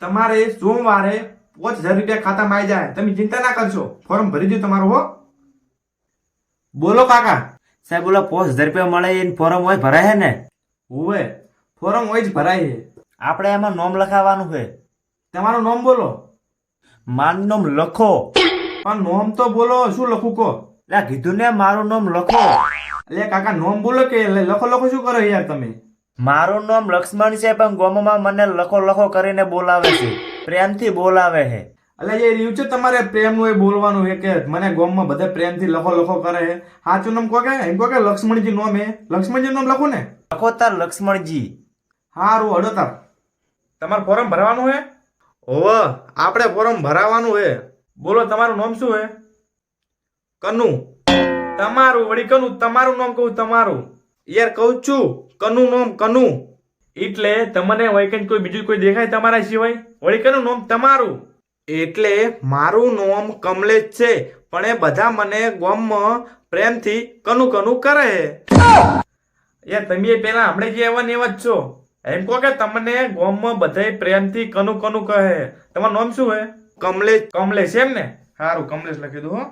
તમારે સોમવારે પાંચ હજાર રૂપિયા ખાતામાં આવી જાય. તમે ચિંતા ના કરશો. ફોર્મ ભરી દો તમારું હો. બોલો કાકા. સાહેબ બોલો પાંચ હજાર રૂપિયા મળે એને ફોર્મ હોય ભરાય હે ને? હોવે. ફોર્મ હોય જ ભરાય છે આપણે એમાં નોમ લખાવવાનું છે તમારું નામ બોલો. મારું નામ લખો. પણ નોમ તો બોલો શું લખું કો એટલે કીધું ને મારું નામ લખો. એટલે કાકા નોમ બોલો કે લખો લખો શું કરો યાર તમે? મારું નામ લક્ષ્મણ છે પણ ગોમમાં મને લખો લખો કરીને બોલાવે છે. પ્રેમથી બોલાવે છે. એટલે એ રહ્યું છે તમારે પ્રેમનું એ બોલવાનું છે કે મને ગોમમાં બધા પ્રેમથી લખો લખો કરે છે. સાચું નામ કહો કે એમ કહો કે લક્ષ્મણજી નામ હે લક્ષ્મણજી નામ લખો ને. લખો તાર લક્ષ્મણજી. હારું હડો તાર તમારું ફોર્મ ભરવાનું હે હોવ આપણે ફોર્મ ભરાવાનું હે બોલો તમારું નામ શું હે કનુ. તમારું વળી કનુ તમારું નામ કહું તમારું. યાર કહું છું કનુ નોમ કનુ. એટલે તમને વૈકન કોઈ બીજું કોઈ દેખાય તમારા સિવાય? વળી કનું નોમ તમારું. એટલે મારું નોમ કમલેશ છે પણ એ બધા મને ગોમમાં પ્રેમથી કનુ કનુ કરે યાર તમે પેલા હમણાં જે એવા ને એવા જ છો. એમ કહો કે તમને ગોમમાં બધાય પ્રેમથી કનુ કનુ કહે તમારું નામ શું હે કમલેશ. કમલેશ એમ ને? સારું કમલેશ લખી દો હો.